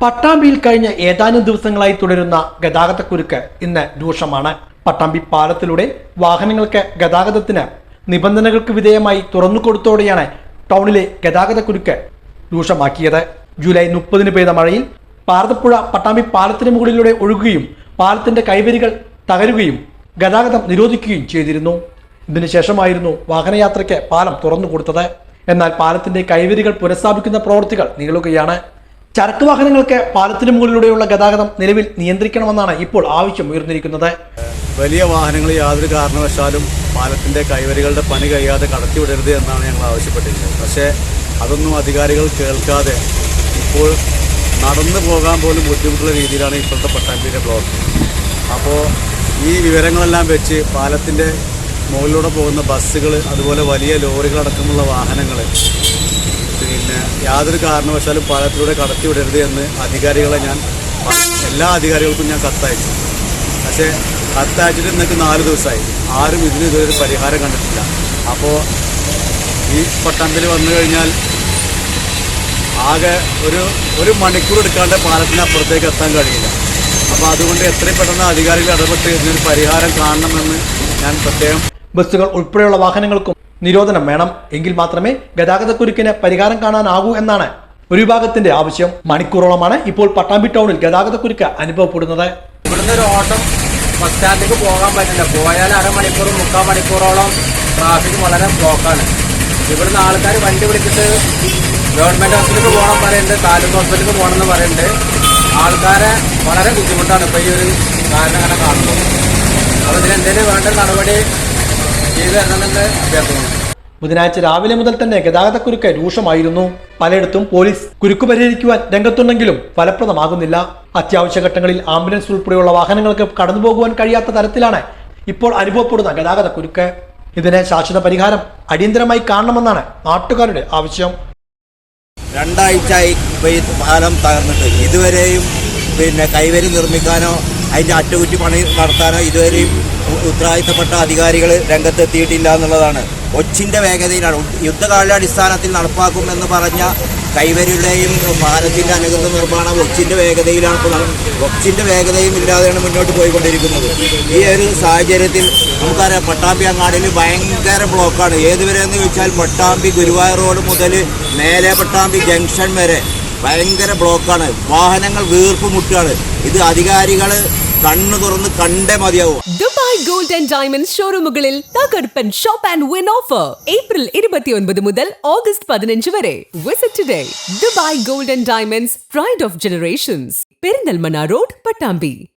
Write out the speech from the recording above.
പട്ടാമ്പിയിൽ കഴിഞ്ഞ ഏതാനും ദിവസങ്ങളായി തുടരുന്ന ഗതാഗതക്കുരുക്ക് ഇന്ന് രൂക്ഷമാണ്. പട്ടാമ്പി പാലത്തിലൂടെ വാഹനങ്ങൾക്ക് ഗതാഗതത്തിന് നിബന്ധനകൾക്ക് വിധേയമായി തുറന്നു കൊടുത്തോടെയാണ് ടൗണിലെ ഗതാഗതക്കുരുക്ക് രൂക്ഷമാക്കിയത്. ജൂലൈ മുപ്പതിന് പെയ്ത മഴയിൽ പാറതപ്പുഴ പട്ടാമ്പി പാലത്തിന് മുകളിലൂടെ ഒഴുകുകയും പാലത്തിന്റെ കൈവരികൾ തകരുകയും ഗതാഗതം നിരോധിക്കുകയും ചെയ്തിരുന്നു. ഇതിനുശേഷമായിരുന്നു വാഹനയാത്രയ്ക്ക് പാലം തുറന്നു കൊടുത്തത് എന്നാൽ പാലത്തിന്റെ കൈവരികൾ പുനഃസ്ഥാപിക്കുന്ന പ്രവൃത്തികൾ നീളുകയാണ്. ചരക്ക് വാഹനങ്ങൾക്ക് പാലത്തിന് മുകളിലൂടെയുള്ള ഗതാഗതം നിലവിൽ നിയന്ത്രിക്കണമെന്നാണ് ഇപ്പോൾ ആവശ്യം ഉയർന്നിരിക്കുന്നത്. വലിയ വാഹനങ്ങൾ യാതൊരു കാരണവശാലും പാലത്തിന്റെ കൈവരികളുടെ പണി കഴിയാതെ കടത്തിവിടരുത് എന്നാണ് ഞങ്ങൾ ആവശ്യപ്പെട്ടിരുന്നത് പക്ഷേ അതൊന്നും അധികാരികൾ കേൾക്കാതെ ഇപ്പോൾ നടന്നു പോകാൻ പോലും ബുദ്ധിമുട്ടുള്ള രീതിയിലാണ് ഇപ്പോഴത്തെ പട്ടാമ്പിയിലെ ബ്ലോക്ക്. അപ്പോൾ ഈ വിവരങ്ങളെല്ലാം വെച്ച് പാലത്തിന്റെ മുകളിലൂടെ പോകുന്ന ബസ്സുകൾ അതുപോലെ വലിയ ലോറികളടക്കമുള്ള വാഹനങ്ങൾ യാതൊരു കാരണവശാലും പാലത്തിലൂടെ കടത്തി വിടരുത് എന്ന് അധികാരികളെ ഞാൻ എല്ലാ അധികാരികൾക്കും ഞാൻ കത്തയച്ചു. പക്ഷേ കത്തയച്ചിട്ട് ഇന്നേക്ക് നാല് ദിവസമായി. ആരും ഇതിന് ഇതുവരെ പരിഹാരം കണ്ടിട്ടില്ല. അപ്പോൾ ഈ പട്ടണത്തിൽ വന്നു കഴിഞ്ഞാൽ ആകെ ഒരു ഒരു മണിക്കൂർ എടുക്കാണ്ട് പാലത്തിന് അപ്പുറത്തേക്ക് എത്താൻ കഴിയില്ല. അപ്പോൾ അതുകൊണ്ട് എത്രയും പെട്ടെന്ന് അധികാരികൾ ഇടപെട്ട് ഇതിനൊരു പരിഹാരം കാണണമെന്ന് ഞാൻ പ്രത്യേകം ബസ്സുകൾ ഉൾപ്പെടെയുള്ള വാഹനങ്ങൾക്കും നിരോധനം വേണം എങ്കിൽ മാത്രമേ ഗതാഗതക്കുരുക്കിന് പരിഹാരം കാണാനാകൂ എന്നാണ് ഒരു വിഭാഗത്തിന്റെ ആവശ്യം. മണിക്കൂറോളമാണ് ഇപ്പോൾ പട്ടാമ്പി ടൗണിൽ ഗതാഗതക്കുരുക്ക് അനുഭവപ്പെടുന്നത്. ഇവിടുന്ന് ഒരു ഓട്ടം ബസ് സ്റ്റാൻഡിലേക്ക് പോകാൻ പറ്റില്ല. പോയാൽ അരമണിക്കൂർ മുക്കാൽ മണിക്കൂറോളം ട്രാഫിക് വളരെ ബ്ലോക്കാണ് ഇവിടുന്ന് ആൾക്കാർ വണ്ടി വിളിച്ചിട്ട് ഗവൺമെന്റ് ഹോസ്പിറ്റലിൽ പോകണം പറയുന്നുണ്ട് താലൂക്ക് ഹോസ്പിറ്റലിൽ പോകണം എന്ന് പറയുന്നുണ്ട്. ആൾക്കാരെ വളരെ ബുദ്ധിമുട്ടാണ് ഇപ്പോൾ ഈ ഒരു കാരണം അങ്ങനെ കാണുന്നത്. അപ്പോൾ ഇതിന് എന്തെങ്കിലും വേണ്ട നടപടി ബുധനാഴ്ച രാവിലെ മുതൽ തന്നെ ഗതാഗതക്കുരുക്ക് രൂക്ഷമായിരുന്നു. പലയിടത്തും പോലീസ് കുരുക്ക് പരിഹരിക്കുവാൻ രംഗത്തുണ്ടെങ്കിലും ഫലപ്രദമാകുന്നില്ല. അത്യാവശ്യ ഘട്ടങ്ങളിൽ ആംബുലൻസ് ഉൾപ്പെടെയുള്ള വാഹനങ്ങൾക്ക് കടന്നുപോകുവാൻ കഴിയാത്ത തരത്തിലാണ് ഇപ്പോൾ അനുഭവപ്പെടുന്ന ഗതാഗതക്കുരുക്ക് ഇതിന് ശാശ്വത പരിഹാരം അടിയന്തരമായി കാണണമെന്നാണ് നാട്ടുകാരുടെ ആവശ്യം. രണ്ടാഴ്ചയായി പാലം തകർന്നിട്ട്. ഇതുവരെയും പിന്നെ കൈവരി നിർമ്മിക്കാനോ അതിന്റെ അറ്റകുറ്റി പണി നടത്താനോ ഇതുവരെയും ഉത്തരവാദിത്തപ്പെട്ട അധികാരികൾ രംഗത്തെത്തിയിട്ടില്ല എന്നുള്ളതാണ്. ഒച്ചിന്റെ വേഗതയിലാണ്. യുദ്ധകാലാടിസ്ഥാനത്തിൽ യുദ്ധകാലാടിസ്ഥാനത്തിൽ നടപ്പാക്കുമെന്ന് പറഞ്ഞ കൈവരിയുടെയും ഭാരത്തിന്റെ അനുകൂല നിർമ്മാണം ഒച്ചിന്റെ വേഗതയിലാണ് ഇപ്പോൾ ഒച്ചിന്റെ വേഗതയും ഇല്ലാതെയാണ് മുന്നോട്ട് പോയിക്കൊണ്ടിരിക്കുന്നത്. ഈ ഒരു സാഹചര്യത്തിൽ നമുക്കറിയാം പട്ടാമ്പി അങ്ങാടിയിൽ ഭയങ്കര ബ്ലോക്കാണ്. ഏതുവരെ എന്ന് ചോദിച്ചാൽ പട്ടാമ്പി ഗുരുവായൂർ റോഡ് മുതൽ മേലെ പട്ടാമ്പി ജംഗ്ഷൻ വരെ ഭയങ്കര ബ്ലോക്കാണ്. വാഹനങ്ങൾ വീർപ്പ് മുട്ടുകയാണ്. ഇത് അധികാരികൾ കണ്ണു തുറന്ന് കണ്ടേ മതിയാവും. ദുബായ് ഗോൾഡ് ആൻഡ് ഡയമണ്ട് ഷോറൂമുകളിൽ തകർപ്പൻ shop and win offer April ഇരുപത്തിയൊൻപത് മുതൽ ഓഗസ്റ്റ് പതിനഞ്ച് വരെ. Visit today Dubai gold and diamonds pride of generations Perinthalmanna road Pattambi.